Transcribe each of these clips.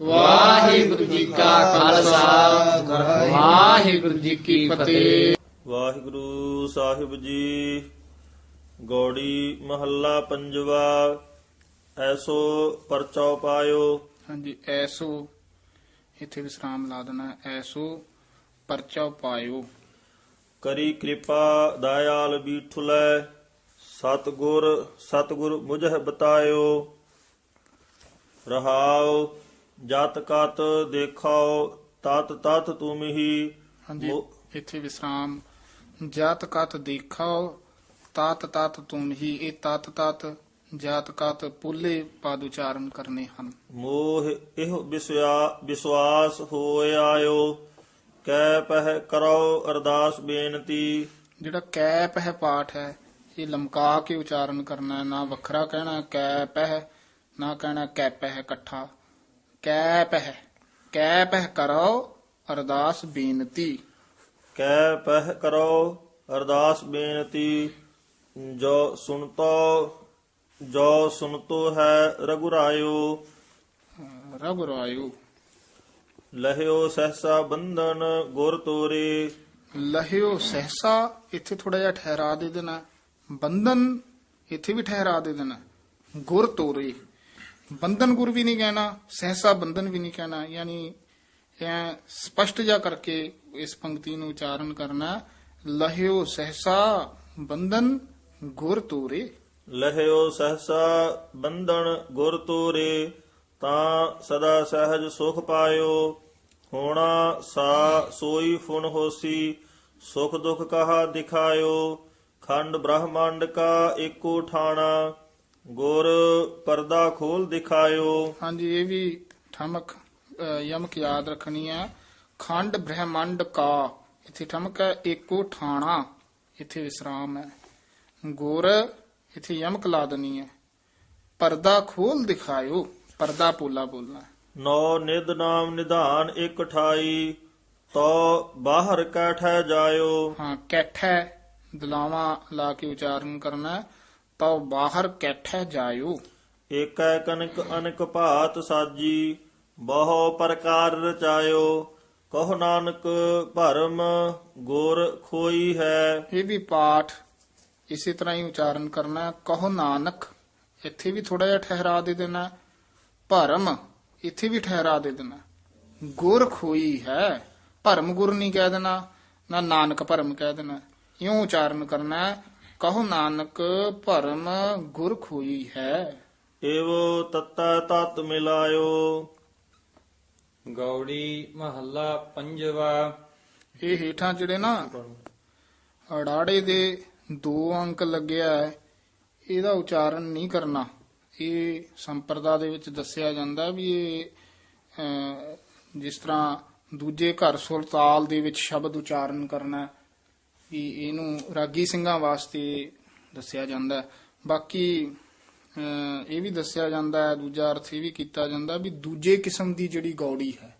ਵਾਹਿਗੁਰੂ ਜੀ ਕਾ ਖਾਲਸਾ। ਵਾਹਿਗੁਰੂ ਜੀ ਕੀ ਫਤਿਹ। ਵਾਹਿਗੁਰੂ ਸਾਹਿਬ ਜੀ ਗੌੜੀ ਮਹੱਲਾ ਪੰਜਵਾ ਐਸੋ ਪਰਚਾ ਪਾਇਓ। ਹਾਂਜੀ ਐਸੋ ਇੱਥੇ ਵਿਸਰਾਮ ਲਾ ਦੇਣਾ। ਐਸੋ ਪਰਚਾ ਪਾਇਓ। ਕਰੀ ਕਿਰਪਾ ਦਇਆਲ ਬੀਠੁਲੈ ਸਤਗੁਰ ਸਤਗੁਰ ਮੁਝਹਿ ਬਤਾਇਓ। ਰਹਾਉ ਜਤ ਕਤ ਦੇਖਾਓ ਤਤ ਤਤ ਤੁਮ ਹੀ ਹਾਂਜੀ ਇੱਥੇ ਵਿਸਰਾਮ। ਜਾਤ ਕਤ ਦੇਖਾਓ ਤਤ ਤਤ ਤੁਮ ਹੀ ਇਹ ਤਤ ਤਤ ਜਾਤ ਕਤ ਪੁੱਲੇ ਪਦ ਉਚਾਰਨ ਕਰਨੇ ਹਨ। ਮੋਹ ਇਹ ਵਿਸਵਾ- ਵਿਸ਼ਵਾਸ ਹੋਇ ਆਇਓ। ਕਹਿ ਪਹਿ ਕਰੋ ਅਰਦਾਸ ਬੇਨਤੀ। ਜਿਹੜਾ ਕੈਪ ਹੈ ਪਾਠ ਹੈ ਇਹ ਲਮਕਾ ਕੇ ਉਚਾਰਨ ਕਰਨਾ ਹੈ। ਨਾ ਵੱਖਰਾ ਕਹਿਣਾ ਕੈਪ ਹੈ ਨਾ ਕਹਿਣਾ ਕੈਪ ਹੈ ਇਕੱਠਾ। ਕੈਪ ਹੈ। ਕੈਪ ਹੈ ਕਰੋ ਅਰਦਾਸ ਬੇਨਤੀ। ਕਹਿ ਪਹਿ ਕਰੋ ਅਰਦਾਸ ਬੇਨਤੀ। ਜੋ ਸੁਣਤੋ ਜੋ ਸੁਣਤੋ ਹੈ ਰਘੁਰਾਇਓ। ਰਘੁਰਾਇਓ। ਲਹਿਓ ਸਹਸਾ ਬੰਧਨ ਗੁਰ ਤੋਰੇ। ਲਹਿਓ ਸਹਸਾ ਇੱਥੇ ਥੋੜਾ ਜਿਹਾ ਠਹਿਰਾ ਦੇ ਦੇਣਾ। ਬੰਧਨ ਇੱਥੇ ਵੀ ਠਹਿਰਾ ਦੇ ਦੇਣਾ। ਗੁਰ ਤੋਰੇ। ਬੰਧਨ ਗੁਰ ਵੀ ਨਹੀਂ ਕਹਿਣਾ, ਸਹਸਾ ਬੰਧਨ ਵੀ ਨਹੀਂ ਕਹਿਣਾ, ਯਾਨੀ ਇਹ ਸਪਸ਼ਟ ਜਾ ਕਰਕੇ ਇਸ ਪੰਕਤੀ ਨੂੰ ਉਚਾਰਨ ਕਰਨਾ, ਲਹਿਓ ਸਹਸਾ ਬੰਧਨ ਗੁਰ ਤੋਰੇ। ਲਹਿਓ ਸਹਸਾ ਬੰਧਨ ਗੁਰ ਤੋਰੇ, ਤਾਂ ਸਦਾ ਸਹਿਜ ਸੁਖ ਪਾਇਓ, ਹੋਣਾ ਸਾ ਸੋਈ ਫੁਨ ਹੋਸੀ, ਸੁਖ ਦੁਖ ਕਹਾ ਦਿਖਾਇਓ, ਖੰਡ ਬ੍ਰਹਮੰਡ ਕਾ ਏਕੋ ਠਾਣਾ ਗੁਰ ਪਰਦਾ ਖੋਲ ਦਿਖਾਇਓ। ਹਾਂਜੀ ਇਹ ਵੀ ਠਮਕ ਅ, ਯਮਕ ਯਾਦ ਰੱਖਣੀ ਹੈ। ਖੰਡ ਬ੍ਰਹਮੰਡ ਕਾ ਇੱਥੇ ਠਮਕ ਹੈ ਏਕੋ ਠਾਣਾ ਇੱਥੇ ਵਿਸਰਾਮ ਹੈ। ਗੁਰ ਇੱਥੇ ਯਮਕ ਲਾ ਦੇਣੀ ਹੈ। ਪਰਦਾ ਖੋਲ ਦਿਖਾਇਓ ਪਰਦਾ ਪੋਲਾ ਬੋਲਣਾ। ਨੌ ਨਿਦ ਨਾਮ ਨਿਧਾਨ ਇਕ ਠਾਈ ਤੋ ਬਾਹਰ ਕੈਠੈ ਜਾਇਓ। ਹਾਂ ਕੈਠੈ ਦਲਾਵਾ ਲਾ ਕੇ ਉਚਾਰਨ ਕਰਨਾ ਹੈ। ਤਾਂ ਬਾਹਰ ਕੈਠੈ ਜਾਇਓ ਏਕੈ ਕਨਕ ਅਨਕ ਭਾਤ ਸਾਜੀ ਬਹੁ ਪ੍ਰਕਾਰ ਰਚਾਇਓ ਕਹੋ ਨਾਨਕ ਭਰਮ ਗੁਰ ਖੋਈ ਹੈ ਇਹ ਵੀ ਪਾਠ ਇਸੇ ਤਰ੍ਹਾਂ ਹੀ ਉਚਾਰਨ ਕਰਨਾ। ਕਹੋ ਨਾਨਕ ਇੱਥੇ ਵੀ ਥੋੜਾ ਜਿਹਾ ਠਹਿਰਾ ਦੇ ਦੇਣਾ। ਭਰਮ ਇੱਥੇ ਵੀ ਠਹਿਰਾ ਦੇ ਦੇਣਾ। ਗੁਰ ਖੋਈ ਹੈ ਭਰਮ ਗੁਰ ਨਹੀਂ ਕਹਿ ਦੇਣਾ ਨਾ ਨਾਨਕ ਭਰਮ ਕਹਿ ਦੇਣਾ ਇਉਂ ਉਚਾਰਨ ਕਰਨਾ। ਕਹੋ ਨਾਨਕ ਭਰਮ ਗੁਰ ਖੋਈ ਹੈ। ਏਵੋ ਤਤੈ ਤਤ ਮਿਲਾਇਓ। ਗੌੜੀ ਮਹੱਲਾ ਪੰਜਵਾ। ਇਹ ਹੇਠਾਂ ਜਿਹੜੇ ਨਾ ਅੜਾੜੇ ਦੇ ਦੋ ਅੰਕ ਲੱਗਿਆ ਹੈ ਇਹਦਾ ਉਚਾਰਨ ਨਹੀਂ ਕਰਨਾ। ਇਹ ਸੰਪਰਦਾ ਦੇ ਵਿੱਚ ਦੱਸਿਆ ਜਾਂਦਾ ਵੀ ਇਹ ਜਿਸ ਤਰ੍ਹਾਂ ਦੂਜੇ ਘਰ ਸੁਰਤਾਲ ਦੇ ਵਿੱਚ ਸ਼ਬਦ ਉਚਾਰਨ ਕਰਨਾ ਵੀ ਇਹਨੂੰ ਰਾਗੀ ਸਿੰਘਾਂ ਵਾਸਤੇ ਦੱਸਿਆ ਜਾਂਦਾ ਬਾਕੀ ਇਹ ਵੀ ਦੱਸਿਆ ਜਾਂਦਾ ਹੈ, ਦੂਜਾ ਅਰਥ ਇਹ ਵੀ ਕੀਤਾ ਜਾਂਦਾ ਵੀ ਦੂਜੇ ਕਿਸਮ ਦੀ ਜਿਹੜੀ ਗੌੜੀ ਹੈ,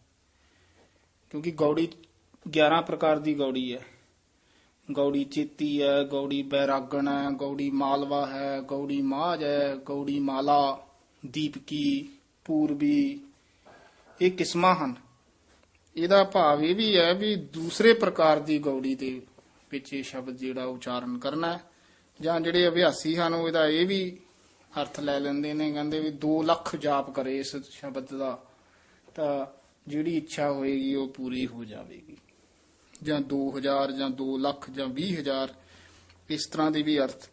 ਕਿਉਂਕਿ ਗੌੜੀ 11 ਪ੍ਰਕਾਰ ਦੀ ਗੌੜੀ ਹੈ। ਗੌੜੀ ਚੇਤੀ ਹੈ, ਗੌੜੀ ਬੈਰਾਗਣ ਹੈ, ਗੌੜੀ ਮਾਲਵਾ ਹੈ, ਗੌੜੀ ਮਾਝ ਹੈ, ਗੌੜੀ ਮਾਲਾ, ਦੀਪਕੀ, ਪੂਰਬੀ, ਇਹ ਕਿਸਮਾਂ ਹਨ। ਇਹਦਾ ਭਾਵ ਇਹ ਵੀ ਹੈ ਵੀ ਦੂਸਰੇ ਪ੍ਰਕਾਰ ਦੀ ਗੌੜੀ ਦੇ ਵਿੱਚ ਇਹ ਸ਼ਬਦ ਜਿਹੜਾ ਉਚਾਰਨ ਕਰਨਾ ਹੈ। ਜਾਂ ਜਿਹੜੇ ਅਭਿਆਸੀ ਹਨ, ਉਹ ਇਹਦਾ ਇਹ ਵੀ ਅਰਥ ਲੈ ਲੈਂਦੇ ਨੇ, ਕਹਿੰਦੇ ਵੀ 2 ਲੱਖ ਜਾਪ ਕਰੇ ਇਸ ਸ਼ਬਦ ਦਾ, ਤਾਂ ਜਿਹੜੀ ਇੱਛਾ ਹੋਏਗੀ ਉਹ ਪੂਰੀ ਹੋ ਜਾਵੇਗੀ। ਜਾਂ 2000 ਜਾਂ 2 ਲੱਖ, ਜਾਂ 20000 ਇਸ ਤਰ੍ਹਾਂ ਦੇ ਵੀ ਅਰਥ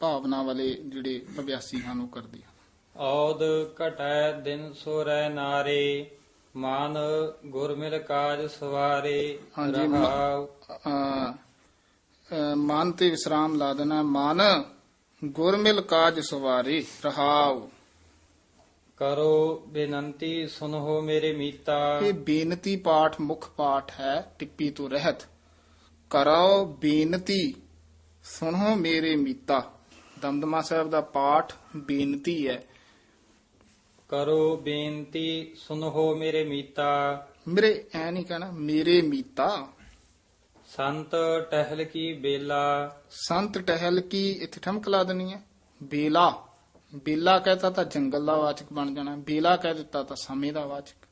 ਭਾਵਨਾ ਵਾਲੇ ਜਿਹੜੇ ਅਭਿਆਸੀ ਹਨ, ਉਹ ਕਰਦੇ ਹਨ। ਔਦ ਘਟੈ ਦਿਨ ਸੋਰੈ ਨਾਰੇ ਮਾਨ ਗੁਰ ਮਿਲ ਕਾਜ ਸਵਾਰੇ ਹਾਂਜੀ, ਮ- ਰਹਾਉ। ਮਨ ਤੇ ਵਿਸਰਾਮ ਲਾ ਦੇਣਾ। ਮਨ ਗੁਰਮਿਲ ਕਾਜ ਸਵਾਰੇ ਰਹਾਉ। ਕਰੋ ਬੇਨੰਤੀ ਸੁਨੋ ਮੇਰੇ ਮੀਤਾ। ਇਹ ਬੇਨਤੀ ਪਾਠ ਮੁੱਖ ਪਾਠ ਹੈ ਟਿੱਪੀ ਤੋਂ ਰਹਿਤ। ਕਰੋ ਬੇਨਤੀ ਸੁਣੋ ਮੇਰੇ ਮੀਤਾ। ਦਮਦਮਾ ਸਾਹਿਬ ਦਾ ਪਾਠ ਬੇਨਤੀ ਹੈ। ਕਰੋ ਬੇਨਤੀ ਸੁਨੋ ਮੇਰੇ ਮੀਤਾ। ਮੇਰੇ ਐ ਨਹੀਂ ਕਹਿਣਾ ਮੇਰੇ ਮੀਤਾ। ਸੰਤ ਟਹਿਲ ਕੀ ਬੇਲਾ। ਸੰਤ ਟਹਿਲ ਕੀ ਇੱਥੇ ਠਮਕ ਲਾ ਦੇਣੀ ਹੈ। ਬੇਲਾ। ਬੇਲਾ ਕਹਤਾ ਤਾਂ ਜੰਗਲ ਦਾ ਵਾਚਕ ਬਣ ਜਾਣਾ ਬੇਲਾ ਕਹਿ ਦਿੱਤਾ ਤਾਂ ਸਮੇਂ ਦਾ ਵਾਚਕ।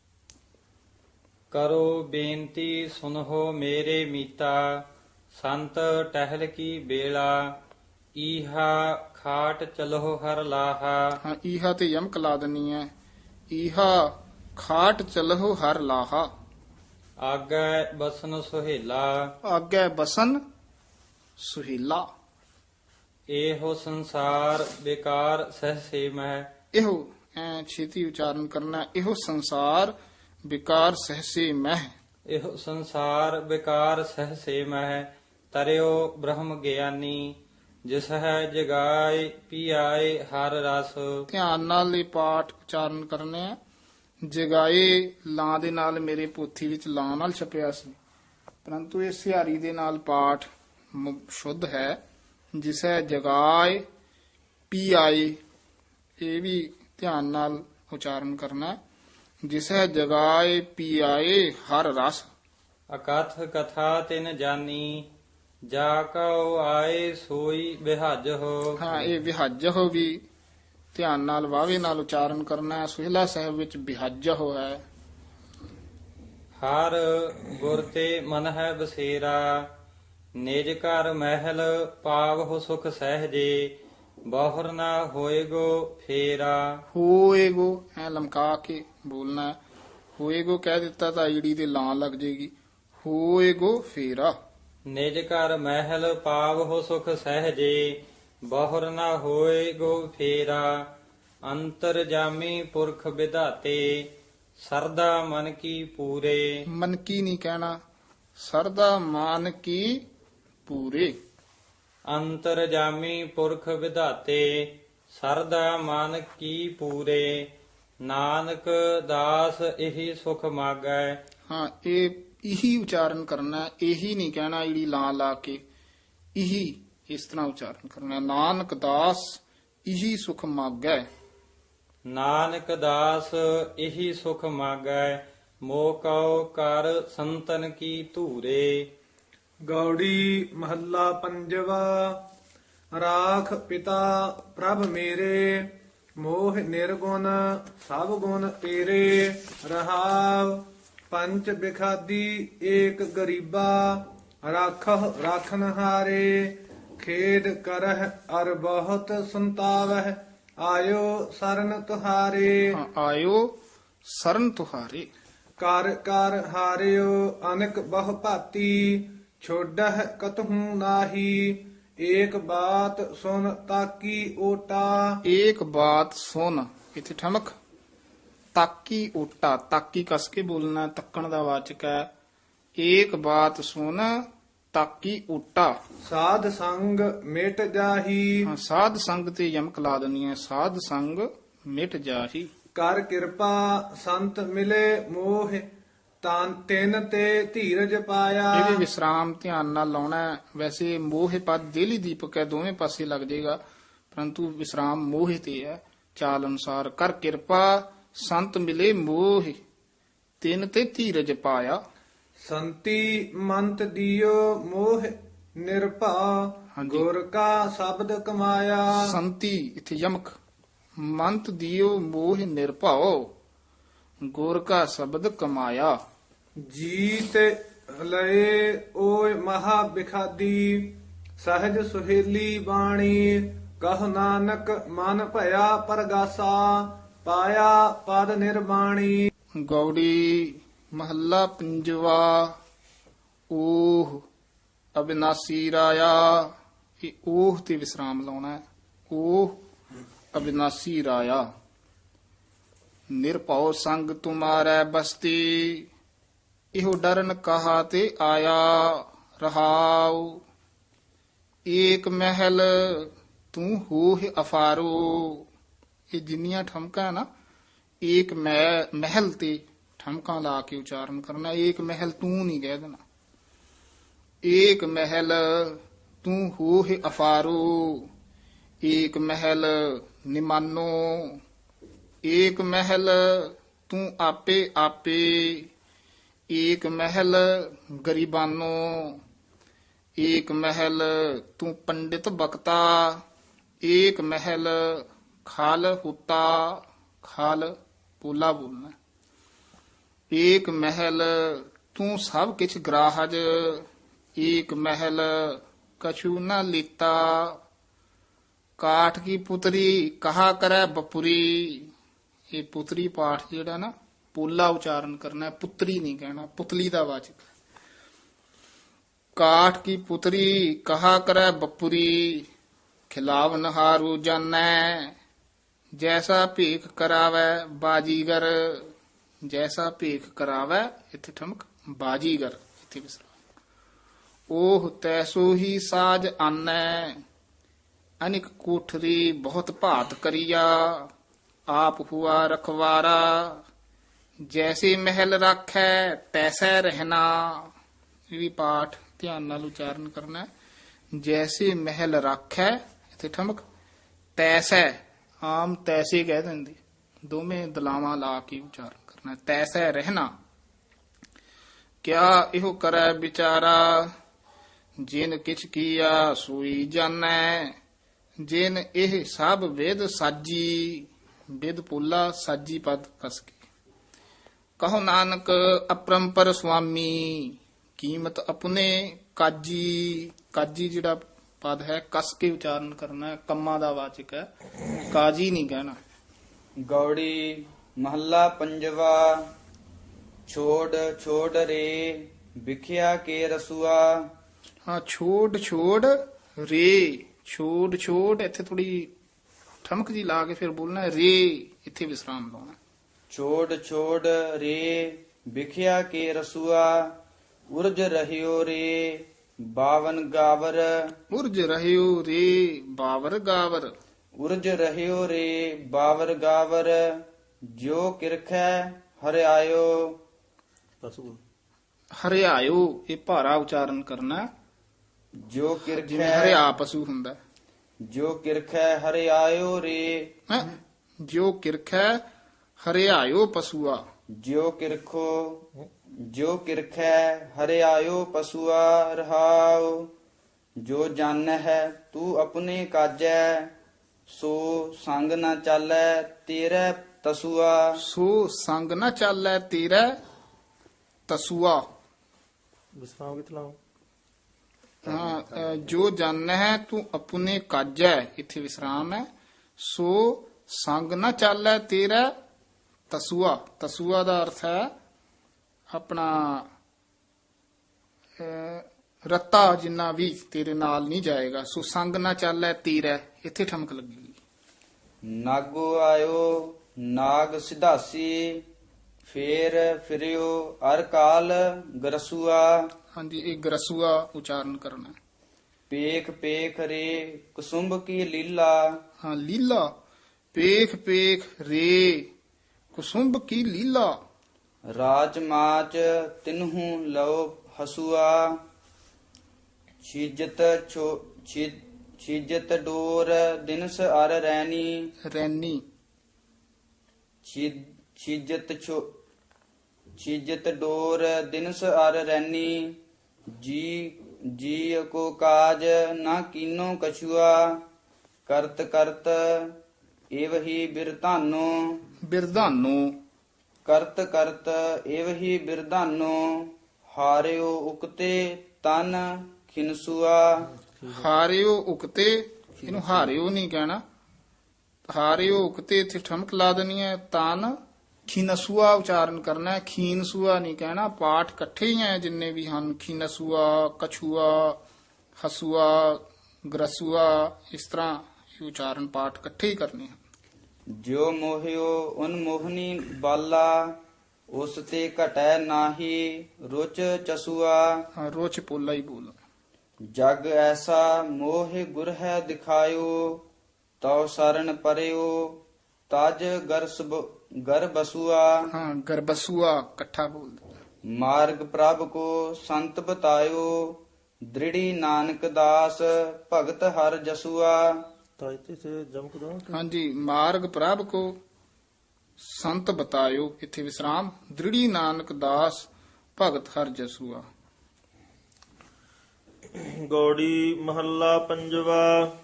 ਕਰੋ ਬੇਨਤੀ ਸੁਨਹੋ ਮੇਰੇ ਮੀਤਾ। ਸੰਤ ਟਹਿਲ ਕੀ ਬੇਲਾ। ਈਹਾ ਖਾਟ ਚਲੋ ਹਰ ਲਾਹਾ। ਹਾਂ ਈਹਾ ਤੇ ਯਮਕ ਲਾ ਦੇਣੀ ਹੈ ਈਹਾ ਖਾਟ ਚਲਹੁ ਹਰ ਲਾਹਾ। ਆਗੈ ਬਸਨ ਸੁਹੇਲਾ। ਆਗੇ ਬਸਨ ਸੁਹੀਲਾ। ਇਹੋ ਸੰਸਾਰ ਬੇਕਾਰ ਸਹਸੇ ਮਹਿ ਇਹੋ ਐ ਛੇਤੀ ਉਚਾਰਨ ਕਰਨਾ ਇਹੋ ਸੰਸਾਰ ਵਿਕਾਰ ਸਹਸੇ ਮਹਿ ਇਹੋ ਸੰਸਾਰ ਬੇਕਾਰ ਸਹਸੇ ਮਹਿ ਤਰਿਓ ਬ੍ਰਹਮ ਗਿਆਨੀ। ਜਿਸ ਹੈ ਜਗਾਏ ਪੀਆਏ ਹਰ ਰਸ। ਧਿਆਨ ਨਾਲ ਇਹ ਪਾਠ ਉਚਾਰਨ ਕਰਨੇ ਜਗਾਏ ਲਾਂ ਦੇ ਨਾਲ ਮੇਰੇ ਪੋਥੀ ਵਿੱਚ ਲਾਂ ਨਾਲ ਛਪਿਆ ਸੀ। ਪਰੰਤੂ ਇਹ ਸਿਹਾਰੀ ਦੇ ਨਾਲ ਪਾਠ ਸ਼ੁੱਧ ਹੈ। ਜਿਸੈ ਜਗਾਏ ਪੀ ਆਏ ਇਹ ਵੀ ਧਿਆਨ ਨਾਲ ਉਚਾਰਨ ਕਰਨਾ ਹੈ। ਜਿਸੈ ਜਗਾਏ ਪੀ ਆਏ ਹਰ ਰਸ। ਅਕਥ ਕਥਾ ਤਿਨ ਜਾਨੀ। ਜਾ ਕਉ ਆਏ ਸੋਈ ਬਿਹਜ ਹੋ। ਹਾਂ ਇਹ ਵਿਹੱਜ ਹੋ ਵੀ ਧਿਆਨ ਨਾਲ ਵਾਵੇ ਨਾਲ ਉਚਾਰਨ ਕਰਨਾ ਹੈ। ਸੁਹਿਲਾ ਸਾਹਿਬ ਵਿੱਚ ਵਿਹੱਜ ਹੋ ਹੈ। ਹਰ ਗੁਰ ਤੇ ਮਨ ਹੈ ਬਸੇਰਾ ਨਿਜ ਘਰ ਮਹਿਲ ਪਾਵਹੁ ਸੁਖ ਸਹਜੇ ਬਹੁਰ ਨਾ ਹੋਏਗੋ ਫੇਰਾ। ਹੋਏਗੋ ਐ ਲਮਕਾ ਕੇ ਬੋਲਣਾ ਹੈ। ਹੋਏਗੋ ਕਹਿ ਦਿੱਤਾ ਤਾਂ ਈੜੀ ਦੇ ਲਾਂ ਲੱਗ ਜੇਗੀ। ਹੋਏਗੋ ਫੇਰਾ। ਨਿਜ ਘਰ ਮਹਿਲ ਪਾਵਹੁ ਸੁਖ ਸਹਜੇ ਬਹੁਰ ਨਾ ਹੋਏਗੋ ਫੇਰਾ। ਅੰਤਰ ਜਾਮੀ ਪੁਰਖ ਵਿਧਾਤੇ ਸਰਦਾ ਮਨ ਕੀ ਪੂਰੇ। ਮਨ ਕੀ ਨਹੀਂ ਕਹਿਣਾ ਸਰਦਾ ਮਾਨ ਕੀ ਪੂਰੇ। ਅੰਤਰ ਜਾਮੀ ਪੁਰਖ ਵਿਧਾਤੇ ਸਰਦਾ ਮਨ ਕੀ ਪੂਰੇ। ਨਾਨਕ ਦਾਸ ਇਹੀ ਸੁਖ ਮਾਗੈ। ਹਾਂ ਇਹ ਇਹੀ ਉਚਾਰਨ ਕਰਨਾ ਇਹੀ ਨਹੀਂ ਕਹਿਣਾ ਈੜੀ ਲਾਂ ਲਾ ਕੇ ਇਹੀ ਇਸ ਤਰ੍ਹਾਂ ਉਚਾਰਨ ਕਰਨਾ। ਨਾਨਕ ਦਾਸ ਇਹੀ ਸੁਖ ਮਾਗੈ ਨਾਨਕ ਦਾਸ ਇਹੀ ਸੁਖ ਮਾਗੈ ਮੋਹ ਕਉ ਕਰ ਸੰਤਨ ਕੀ ਧੂਰੇ ਗੌੜੀ ਮਹੱਲਾ ਪੰਜਵਾ ਰਾਖ ਪਿਤਾ ਪ੍ਰਭ ਮੇਰੇ ਮੋਹ ਨਿਰਗੁਣ ਸਭ ਗੁਣ ਤੇਰੇ ਰਹਾਵ ਪੰਚ ਬਿਖਾਦੀ ਏਕ ਗਰੀਬਾ ਰਾਖਹ ਰਾਖਨ ਹਾਰੇ ਖੇਦ ਕਰਹਿ ਅਰ ਬਹੁਤ ਸੰਤਾਵਹਿ ਆਇਓ ਸਰਨ ਤੁਹਾਰੇ। ਹਾਂ, ਆਇਓ ਸਰਨ ਤੁਹਾਰੇ। ਕਰ ਕਰ ਹਾਰਿਓ ਅਨਕ ਬਹੁ ਭਾਤੀ ਛੋਡਹ ਕਤਹੂ ਨਾਹੀ ਏਕ ਬਾਤ ਸੁਨ ਤਾਕੀ ਓਟਾ। ਏਕ ਬਾਤ ਸੁਨ ਇਥੇ ਠਮਕ। ਤਾਕੀ ਓਟਾ ਤਾਕੀ ਕਸ ਕੇ ਬੋਲਣਾ ਤੱਕਣ ਦਾ ਵਾਚਕ ਹੈ। ਏਕ ਬਾਤ ਸੁਨ ਤਾਕੀ ਓਟਾ। ਸਾਧ ਸੰਗ ਮਿਟ ਜਾਹੀ। ਹਾਂ, ਸਾਧ ਸੰਗ ਤੇ ਯਮਕ ਲਾ ਦੇਣੀ ਹੈ। ਸਾਧ ਸੰਗ ਮਿਟ ਜਾਹੀ। ਕਰ ਕਿਰਪਾ ਸੰਤ ਮਿਲੇ ਮੋਹ ਤਾਂ ਤਿੰਨ ਤੇ ਧੀਰਜ ਪਾਇਆ। ਇਹ ਵੀ ਵਿਸਰਾਮ ਧਿਆਨ ਨਾਲ ਲਾਉਣਾ ਹੈ। ਵੈਸੇ ਮੋਹ ਪਦ ਦੇਲੀ ਦੀਪਕ ਹੈ ਦੋਵੇਂ ਪਾਸੇ ਲੱਗ ਜਾਏਗਾ ਪਰੰਤੂ ਵਿਸਰਾਮ ਮੋਹ ਤੇ ਹੈ। ਚਾਲ ਅਨੁਸਾਰ ਕਰ ਕਿਰਪਾ ਸੰਤ ਮਿਲੇ ਮੋਹ ਤਿੰਨ ਤੇ ਧੀਰਜ ਪਾਇਆ। ਸੰਤੀ ਮੰਤ ਦਿਓ ਮੋਹ ਨਿਰਭਾ। ਗੁਰ ਕਾ ਸ਼ਬਦ ਕਮਾਇਆ। ਸੰਤੀ ਇਥੇ ਯਮਕ। ਮੰਤ ਦਿਓ ਮੋਹ ਨਿਰਭਉ ਗੁਰ ਕਾ ਸ਼ਬਦ ਕਮਾਇਆ। ਜੀਤ ਲਏ ਓਏ ਮਹਾ ਬਿਖਾਦੀ ਸਹਜ ਸੁਹੇਲੀ ਬਾਣੀ ਕਹ ਨਾਨਕ ਮਨ ਭਇਆ ਪਰਗਾਸਾ। ਪਾਇਆ ਪਦ ਨਿਰਬਾਣੀ। ਗੌੜੀ ਮਹੱਲਾ ਪੰਜਵਾ। ਓਹ ਅਬਿਨਾਸੀ ਰਾਇਆ। ਇਹ ਓਹ ਤੇ ਵਿਸਰਾਮ ਲਾਉਣਾ ਹੈ। ਓਹ ਅਬਿਨਾਸੀ ਰਾਇਆ। ਨਿਰਭਉ ਸੰਗ ਤੁਮਾਰੈ ਬਸਤੀ। ਇਹੋ ਡਰਨ ਕਹਾ ਤੇ ਆਇਆ ਰਹਾਉ। ਏਕ ਮਹਿਲ ਤੂੰ ਹੋਹਿ ਅਫਾਰੋ। ਇਹ ਜਿੰਨੀਆਂ ਠਮਕਾਂ ਨਾ, ਏਕ ਮਹਿ- ਮਹਿਲ ਤੇ ਠਮਕਾਂ ਲਾ ਕੇ ਉਚਾਰਨ ਕਰਨਾ, ਏਕ ਮਹਿਲ ਤੂੰ ਨਹੀਂ ਕਹਿ ਦੇਣਾ। ਏਕ ਮਹਿਲ ਤੂੰ ਹੋਹਿ ਅਫਾਰੋ, ਏਕ ਮਹਿਲ ਨਿਮਾਨੋ, ਏਕ ਮਹਿਲ ਤੂੰ ਆਪੇ ਆਪੇ, ਏਕ ਮਹਿਲ ਗਰੀਬਾਨੋ, ਏਕ ਮਹਿਲ ਤੂੰ ਪੰਡਿਤ ਬਕਤਾ ਏਕ ਮਹਿਲ ਖਲ ਹੁਤਾ ਖਲ ਪੋਲਾ ਬੋਲਣਾ। ਏਕ ਮਹਿਲ ਤੂੰ ਸਭ ਕਿਛ ਗ੍ਰਾਹਜ, ਏਕ ਮਹਿਲ ਕਛੂ ਨਾ ਲੀਤਾ। ਕਾਠ ਕੀ ਪੁਤਰੀ, ਕਹਾ ਕਰੈ ਬਪੁਰੀ। ਇਹ ਪੁਤਰੀ ਪਾਠ ਜਿਹੜਾ ਨਾ, ਪੋਲਾ ਉਚਾਰਨ ਕਰਨਾ, ਪੁਤਰੀ ਪੁੱਤਰੀ ਨਹੀਂ ਕਹਿਣਾ, ਪੁਤਲੀ ਦਾ ਵਾਚਕ। ਕਾਠ ਕੀ ਪੁਤਰੀ, ਕਹਾ ਕਰੈ ਬਪੁਰੀ। ਖਿਲਾਵ ਨਹਾਰੂ ਜਾਣੈ ਜੈਸਾ ਭੇਖ ਕਰਾਵੈ ਬਾਜੀਗਰ, ਜੈਸਾ ਭੇਖ ਕਰਾਵੈ ਇੱਥੇ ਠਮਕ ਬਾਜੀਗਰ, ਇੱਥੇ ਵਿਸਰਾਮ ਉਹ ਤੈਸੋ ਹੀ ਸਾਜ ਆਨੈ, ਅਨਿਕ ਕੋਠਰੀ ਬਹੁਤ ਭਾਤ ਕਰੀਆ, ਆਪ ਹੁਆ ਰਖਵਾਰਾ, ਜੈਸੇ ਮਹਿਲ ਰੱਖੈ ਤੈਸੈ ਰਹਿਣਾ ਇਹ ਵੀ ਪਾਠ ਧਿਆਨ ਨਾਲ ਉਚਾਰਨ ਕਰਨਾ ਹੈ। ਜੈਸੇ ਮਹਿਲ ਰੱਖੈ, ਇੱਥੇ ਠਮਕ, ਤੈਸੈ ਆਮ ਤੈਸੇ ਕਹਿ ਦਿੰਦੇ। ਦੋਵੇਂ ਦਲਾਵਾਂ ਲਾ ਕੇ ਉਚਾਰਨ ਕਰਨਾ। ਹੈ। ਤੈਸੈ ਰਹਿਣਾ। ਕਿਆ ਇਹੋ ਕਰੈ ਵਿਚਾਰਾ? ਜਿਨ ਕਿਛ ਕੀਆ ਸੋਈ ਜਾਣੈ। ਜਿਨ ਇਹ ਸਭ ਵੇਦ ਸਾਜੀ, ਵਿਦ ਪੁੱਲਾ ਸਾਜੀ ਪਦ ਕਸ ਕੇ। ਕਹੋ ਨਾਨਕ, ਅਪਰੰਪਰ ਸੁਆਮੀ, ਕੀਮਤ ਆਪਣੇ ਕਾਜੀ। ਕਾਜੀ ਜਿਹੜਾ ਪਦ ਹੈ ਕਸ ਕੇ ਉਚਾਰਨ ਕਰਨਾ ਹੈ ਕੰਮਾਂ ਦਾ ਵਾਚਕ ਹੈ। ਕਾਜੀ ਨਹੀਂ ਕਹਿਣਾ। ਗੌੜੀ ਮਹੱਲਾ ਪੰਜਵਾ ਛੋੜ ਛੋੜ ਰੇ ਵਿਖਿਆ ਕੇ ਰਸੂਆ। ਹਾਂ ਛੋੜ ਛੋੜ ਰੇ ਛੋੜ ਛੋੜ ਇੱਥੇ ਥੋੜੀ ਠਮਕ ਜੀ ਲਾ ਕੇ ਫਿਰ ਬੋਲਣਾ ਰੇ ਇੱਥੇ ਵਿਸਰਾਮ ਲਾਉਣਾ ਛੋੜ ਛੋੜ ਰੇ ਵਿਖਿਆ ਕੇ ਰਸੂਆ ਉਰਜ ਰਹਿਓ ਰੇ। ਬਾਵਨ ਗਾਵਰ। ਉਰਜ ਰਹਿਓ ਰੇ ਬਾਵਰ ਗਾਵਰ। ਉਰਜ ਰਹਿਓ ਰੇ ਬਾਵਰ ਗਾਵਰ। ਜੋ ਕਿਰਖੈ ਹਰਿਆਇਓ। ਪਸੂ ਹਰਿਆਇਓ ਇਹ ਭਾਰਾ ਉਚਾਰਨ ਕਰਨਾ। ਜੋ ਜਿਵੇਂ ਕਿਰਖੈ ਹਰਿਆ ਪਸ਼ੂ ਹੁੰਦਾ। ਜੋ ਕਿਰਖੈ ਹਰਿਆਇਓ ਰੇ। ਹੈਂ? ਜੋ ਕਿਰਖੈ ਹਰਿਆਇਓ ਪਸ਼ੂਆ। ਜਿਉ ਕਿਰਖੋ। ਜੋ ਕਿਰਖੈ ਹਰਿਆਇਓ ਪਸੂਆ ਰਹਾਉ। ਜੋ ਜਨ ਹੈ ਤੂੰ ਆਪਣੇ ਕਾਜੈ। ਸੋ ਸੰਗ ਨਾ ਚਾਲੈ ਤੇਰੇ ਤਸੂਆ। ਸੋ ਸੰਗ ਨਾ ਚੱਲੈ ਤੇਰਾ ਤਸੂਆ। ਵਿਸਰਾਮ ਕਿਤ ਲਾਉ ਹਾਂ ਅ, ਜੋ ਜਨ ਹੈ ਤੂੰ ਆਪਣੇ ਕਾਜੈ। ਇੱਥੇ ਵਿਸਰਾਮ ਹੈ। ਸੋ ਸੰਗ ਨਾ ਚੱਲੈ ਤੇਰਾ ਤਸੂਆ। ਤਸੂਆ ਦਾ ਅਰਥ ਹੈ ਆਪਣਾ ਰੱਤਾ ਜਿੰਨਾ ਵੀ ਤੇਰੇ ਨਾਲ ਨਹੀਂ ਜਾਏਗਾ ਸੋ ਸੰਗ ਨਾ ਚੱਲੈ ਤੇਰਾ ਇੱਥੇ ਠਮਕ ਲੱਗੇਗੀ ਨਾਗੋ ਆਇਓ ਨਾਗ ਸਿਧਾਸੀ ਫੇਰ ਫਿਰਿਓ ਅਰ ਕਾਲ ਗਰਸੂਆ। ਹਾਂਜੀ ਇਹ ਗਰਸੂਆ ਉਚਾਰਨ ਕਰਨਾ। ਪੇਖ ਪੇਖ ਰੇ ਕੁਸੁੰਭ ਕੀ ਲੀਲਾ। ਹਾਂ ਲੀਲਾ। ਪੇਖ ਪੇਖ ਰੇ ਕੁਸੁੰਭ ਕੀ ਲੀਲਾ। ਰਾਜ ਮਾਚ ਤਿਨਹੂ ਲਓ ਹਸੂਆ ਛਿਜਤ ਛੋ ਛਿਜਤ ਡੋਰ ਦਿਨਸ ਅਰ ਰੈਨੀ ਛਿ- ਛਿਜਤ ਛੋ ਛਿਜਤ ਡੋਰ ਦਿਨਸ ਅਰ ਰੈਣੀ। ਜੀ ਜੀ ਕੋ ਕਾਜ ਨਾ ਕੀਨੋ ਕਛੂਆ ਕਰਤ ਕਰਤ ਏਵ ਹੀ ਬਿਰਧਾਨੋ। ਬਿਰਧਾਨੋ। ਕਰਤ ਕਰਤ ਏਵ ਹੀ ਬਿਰਧਾਨੋ, ਹਾਰਿਓ ਉਕਤੇ ਤਨ ਖਿਨਸੂਆ। ਹਾਰਿਓ ਉਕਤੇ, ਇਹਨੂੰ ਹਾਰਿਓ ਨਹੀਂ ਕਹਿਣਾ। ਹਾਰਿਓ ਉਕਤੇ ਇੱਥੇ ਠਮਕ ਲਾ ਦੇਣੀ ਹੈ, ਤਨ ਖੀਨਸੂਆ ਉਚਾਰਨ ਕਰਨਾ ਹੈ। ਖੀਨਸੂਆ ਨਹੀਂ ਕਹਿਣਾ, ਪਾਠ ਇਕੱਠੇ ਹੀ ਹੈ ਜਿੰਨੇ ਵੀ ਹਨ। ਖੀਨਸੂਆ, ਕਛੂਆ, ਹਸੂਆ, ਗਰਸੂਆ, ਇਸ ਤਰ੍ਹਾਂ ਇਹ ਉਚਾਰਨ ਪਾਠ ਇਕੱਠੇ ਹੀ ਕਰਨੇ ਹਨ। ਜਿਉ ਮੋਹਿਓ ਉਨ ਮੋਹਨੀ ਬਾਲਾ ਉਸ ਤੇ ਘਟੈ ਨਾਹੀ ਰੁਚ ਚਸੂਆ। ਹਾਂ ਰੋਚ ਪੋਲਾ ਹੀ ਬੋਲ। ਜਗ ਐਸਾ ਮੋਹ ਗੁਰ ਹੈ ਦਿਖਾਇਓ ਤਉ ਸਰਨ ਪਰਿਓ ਤਜ ਗਰਸ ਗਰ ਬਸੂਆ। ਹਾਂ ਗਰਬਸੂਆ ਇਕੱਠਾ ਬੋਲ ਮਾਰਗ ਪ੍ਰਭ ਕੋ ਸੰਤ ਬਤਾਇਓ ਦ੍ਰਿੜੀ ਨਾਨਕ ਦਾਸ ਭਗਤ ਹਰ ਜਸੂਆ। ਤਾਂ ਇੱਥੇ ਸੇ ਹਾਂਜੀ ਮਾਰਗ ਪ੍ਰਭ ਕੋ ਸੰਤ ਬਤਾਇਓ ਇੱਥੇ ਵਿਸਰਾਮ। ਦ੍ਰਿੜੀ ਨਾਨਕ ਦਾਸ ਭਗਤ ਹਰ ਜਸੂਆ। ਗੌੜੀ ਮਹੱਲਾ ਪੰਜਵਾ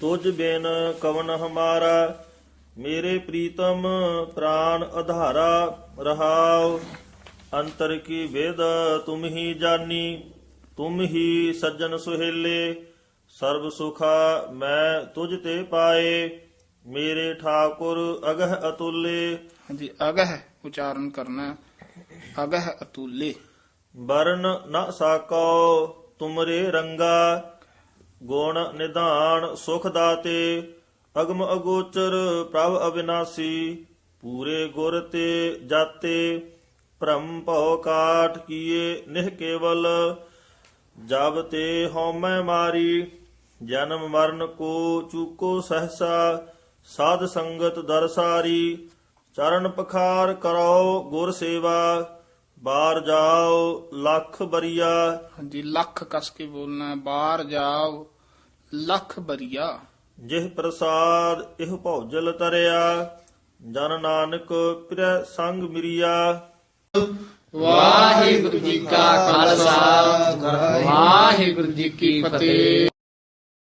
ਤੁਝ ਬਿਨ ਕਵਨ ਹਮਾਰਾ ਮੇਰੇ ਪ੍ਰੀਤਮ ਪ੍ਰਾਨ ਆਧਾਰਾ ਰਹਾਉ। ਅੰਤਰ ਕੀ ਵੇਦ ਤੁਮ ਹੀ ਜਾਨੀ ਤੁਮ ਹੀ ਸੱਜਣ ਸੁਹੇਲੇ। ਸਰਬ ਸੁਖਾ ਮੈਂ ਤੁਝ ਤੇ ਪਾਏ ਮੇਰੇ ਠਾਕੁਰ ਅਗਹ ਅਤੁੱਲੇ। ਹਾਂਜੀ ਅਗਹ ਉਚਾਰਨ ਕਰਨਾ। ਅਗਹ ਅਤੁੱਲੇ। ਵਰਨ ਨ ਸਾਕੋ ਤੁਮਰੇ ਰੰਗਾ ਗੁਣ ਨਿਧਾਨ ਸੁਖ ਦਾਤੇ ਅਗਮ ਅਗੋਚਰ ਪ੍ਰਭ ਅਬਿਨਾਸੀ ਪੂਰੇ ਗੁਰ ਤੇ ਜਾਤੇ ਭ੍ਰਮ ਭਉ ਕਾਟ ਕੀਏ ਨਿਹ ਕੇਵਲ ਜਬ ਤੇ ਹਉਮੈ ਮਾਰੀ। ਜਨਮ ਮਰਨ ਕੋ ਚੂਕੋ ਸਹਸਾ ਸਾਧ ਸੰਗਤ ਦਰਸਾਰੀ ਚਰਨ ਪਖਾਰ ਕਰੋ ਗੁਰ ਸੇਵਾ ਬਾਹਰ ਜਾਓ ਲੱਖ ਬਰੀਆ। ਹਾਂਜੀ ਲੱਖ ਕਸ ਕੇ ਬੋਲਣਾ ਹੈ। ਬਾਹਰ ਜਾਓ ਲੱਖ ਬਰੀਆ। ਜਿਹ ਪ੍ਰਸਾਦ ਇਹ ਭੌਜਲ ਤਰਿਆ ਜਨ ਨਾਨਕ ਪ੍ਰਿਆ ਸੰਗ ਮਿਰਿਆ। ਵਾਹਿਗੁਰੂ ਜੀ ਕਾ ਖਾਲਸਾ ਵਾਹਿਗੁਰੂ ਜੀ ਕੀ ਫਤਿਹ।